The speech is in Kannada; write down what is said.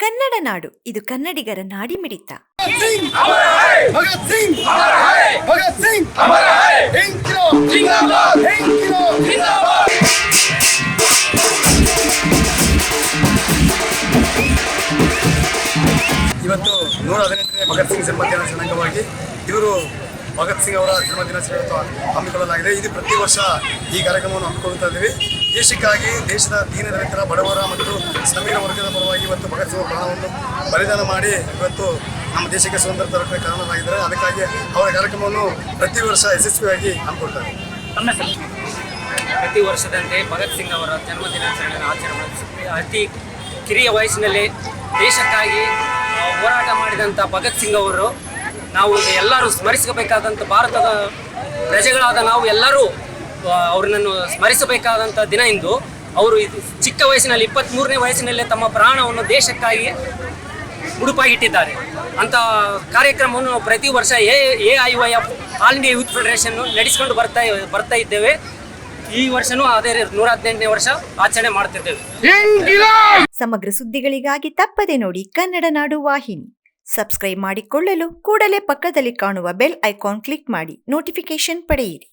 ಕನ್ನಡ ನಾಡು, ಇದು ಕನ್ನಡಿಗರ ನಾಡಿ ಮಿಡಿತ ಇವತ್ತು ನೂರ ಹದಿನೆಂಟನೇ ಭಗತ್ ಸಿಂಗ್ ಜನ್ಮದಿನಾಚರಣೆ ಅಂಗವಾಗಿ ಇವರು ಭಗತ್ ಸಿಂಗ್ ಅವರ ಜನ್ಮದಿನಾಚರಣೆ ಹಮ್ಮಿಕೊಳ್ಳಲಾಗಿದೆ. ಇದು ಪ್ರತಿ ವರ್ಷ ಈ ಕಾರ್ಯಕ್ರಮವನ್ನು ಹಮ್ಮಿಕೊಳ್ತಾ ಇದ್ದೀವಿ. ದೇಶಕ್ಕಾಗಿ ದೇಶದ ದೀನ ದಲಿತರ, ಬಡವರ ಮತ್ತು ಶ್ರಮಿಕ ವರ್ಗದ ಪರವಾಗಿ ಇವತ್ತು ಭಗತ್ ಸಿಂಗ್ ಪ್ರಾಣವನ್ನು ಬಲಿದಾನ ಮಾಡಿ ಇವತ್ತು ನಮ್ಮ ದೇಶಕ್ಕೆ ಸ್ವತಂತ್ರ ತರಕ್ಕೆ ಕಾರಣರಾಗಿದ್ದಾರೆ. ಅದಕ್ಕಾಗಿ ಅವರ ಕಾರ್ಯಕ್ರಮವನ್ನು ಪ್ರತಿ ವರ್ಷ ಯಶಸ್ವಿಯಾಗಿ ಹಮ್ಮಿಕೊಳ್ತಾರೆ. ಪ್ರತಿ ವರ್ಷದಂತೆ ಭಗತ್ ಸಿಂಗ್ ಅವರ ಜನ್ಮದಿನಾಚರಣೆಯನ್ನು ಆಚರಣೆ ಅತಿ ಕಿರಿಯ ವಯಸ್ಸಿನಲ್ಲಿ ದೇಶಕ್ಕಾಗಿ ಹೋರಾಟ ಮಾಡಿದಂಥ ಭಗತ್ ಸಿಂಗ್ ಅವರು ನಾವು ಎಲ್ಲರೂ ಸ್ಮರಿಸಬೇಕಾದಂಥ ಭಾರತದ ಪ್ರಜೆಗಳಾದ ನಾವು ಎಲ್ಲರೂ ಅವರನ್ನು ಸ್ಮರಿಸಬೇಕಾದಂಥ ದಿನ ಇಂದು. ಅವರು ಚಿಕ್ಕ ವಯಸ್ಸಿನಲ್ಲಿ ಇಪ್ಪತ್ತ್ಮೂರನೇ ವಯಸ್ಸಿನಲ್ಲೇ ತಮ್ಮ ಪ್ರಾಣವನ್ನು ದೇಶಕ್ಕಾಗಿ ಮುಡುಪಾಗಿಟ್ಟಿದ್ದಾರೆ ಅಂತ ಕಾರ್ಯಕ್ರಮವನ್ನು ಪ್ರತಿ ವರ್ಷ A A I Y F all India youth federation ನಡೆಸಿಕೊಂಡು ಬರ್ತಾ ಬರ್ತಾ ಇದ್ದೇವೆ. ಈ ವರ್ಷನೂ ಅದೇ ನೂರ ಹದಿನೆಂಟನೇ ವರ್ಷ ಆಚರಣೆ ಮಾಡ್ತಿದ್ದೇವೆ. ಸಮಗ್ರ ಸುದ್ದಿಗಳಿಗಾಗಿ ತಪ್ಪದೆ ನೋಡಿ ಕನ್ನಡ ನಾಡು ವಾಹಿನಿ. ಸಬ್ಸ್ಕ್ರೈಬ್ ಮಾಡಿಕೊಳ್ಳಲು ಕೂಡಲೇ ಪಕ್ಕದಲ್ಲಿ ಕಾಣುವ ಬೆಲ್ ಐಕಾನ್ ಕ್ಲಿಕ್ ಮಾಡಿ. ನೋಟಿಫಿಕೇಶನ್ ಪಡೆಯಿರಿ.